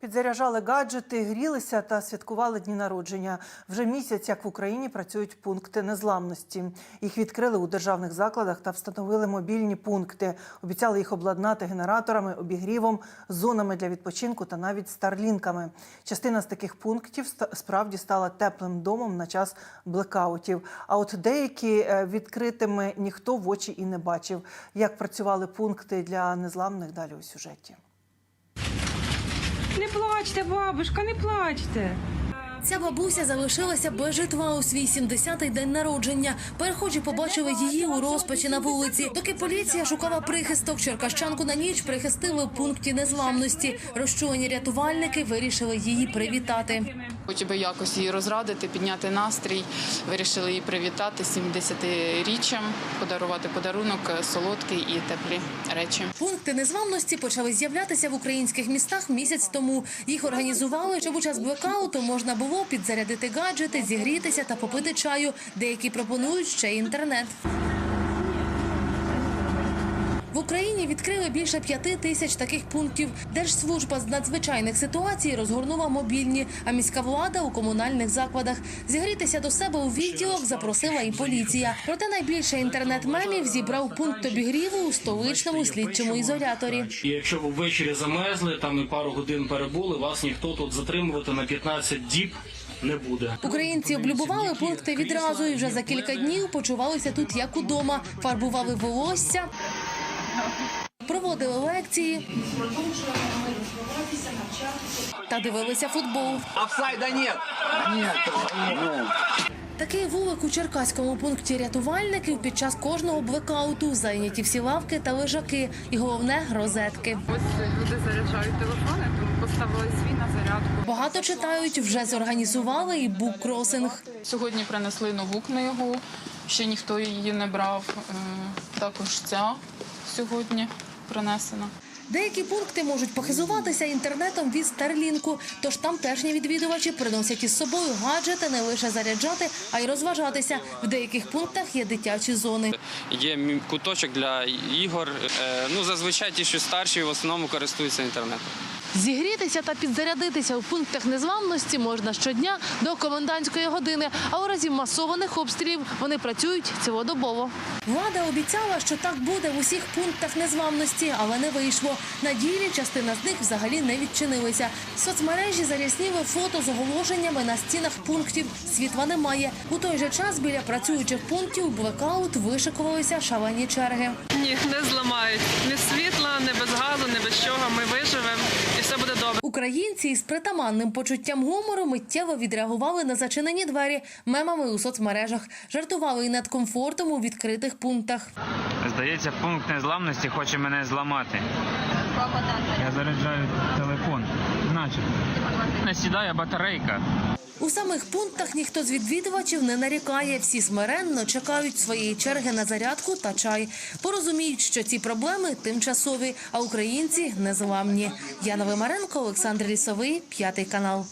Підзаряджали гаджети, грілися та святкували дні народження. Вже місяць, як в Україні працюють пункти незламності. Їх відкрили у державних закладах та встановили мобільні пункти. Обіцяли їх обладнати генераторами, обігрівом, зонами для відпочинку та навіть старлінками. Частина з таких пунктів справді стала теплим домом на час блекаутів. А от деякі е, відкритими ніхто в очі і не бачив. Як працювали пункти для незламних далі у сюжеті. Не плачте, бабушка, не плачте. Ця бабуся залишилася без житла у свій 70-й день народження. Перехожі побачили її у розпачі на вулиці. Доки поліція шукала прихисток, черкащанку на ніч прихистили в пункті незламності. Розчулені рятувальники вирішили її привітати. Хоч би якось її розрадити, підняти настрій. Вирішили її привітати 70-річчям, подарувати подарунок е, солодкий і теплі речі. Пункти незламності почали з'являтися в українських містах місяць тому. Їх організували, щоб у час блекауту можна було підзарядити гаджети, зігрітися та попити чаю. Деякі пропонують ще й інтернет. Україні відкрили більше п'яти тисяч таких пунктів. Держслужба з надзвичайних ситуацій розгорнула мобільні, а міська влада у комунальних закладах. Зігрітися до себе у відділок запросила і поліція. Проте найбільше інтернет-мемів зібрав пункт обігріву у столичному слідчому ізоляторі. І якщо ви ввечері замерзли, там і пару годин перебули, вас ніхто тут затримувати на 15 діб не буде. Українці облюбували пункти відразу і вже за кілька днів почувалися тут як удома, фарбували волосся. Проводили лекції та дивилися футбол. Офсайда нет. Такий вулик у Черкаському пункті рятувальників під час кожного блекауту зайняті всі лавки та лежаки, і головне розетки. Ось люди заряджають телефони, тому поставили свій на зарядку. Багато читають, вже зорганізували і буккросинг. Сьогодні принесли нову книгу, ще ніхто її не брав. Е, Також ця сьогодні принесено. Деякі пункти можуть похизуватися інтернетом від Старлінку, тож тамтешні відвідувачі приносять із собою гаджети не лише заряджати, а й розважатися. В деяких пунктах є дитячі зони. Є куточок для ігор. Е, Ну, зазвичай ті, що старші, в основному користуються інтернетом. Зігрітися та підзарядитися у пунктах незламності можна щодня до комендантської години. А у разі масованих обстрілів вони працюють цілодобово. Влада обіцяла, що так буде в усіх пунктах незламності, але не вийшло. На ділі частина з них взагалі не відчинилися. Соцмережі зарясніли фото з оголошеннями на стінах пунктів. Світла немає. У той же час біля працюючих пунктів блекаут вишикувалися шалені черги. Ні, не зламають. Ні світла, ні без газу, ні без чого. Ми виживемо і все буде добре. Українці із притаманним почуттям гумору миттєво відреагували на зачинені двері мемами у соцмережах, жартували і над комфортом у відкритих пунктах. Здається, пункт незламності хоче мене зламати. Я заряджаю телефон. Наче. Не сідає батарейка. У самих пунктах ніхто з відвідувачів не нарікає. Всі смиренно чекають своєї черги на зарядку та чай. Порозуміють, що ці проблеми тимчасові, а українці незламні. Яна Вимаренко, Олександр Лісовий, п'ятий канал.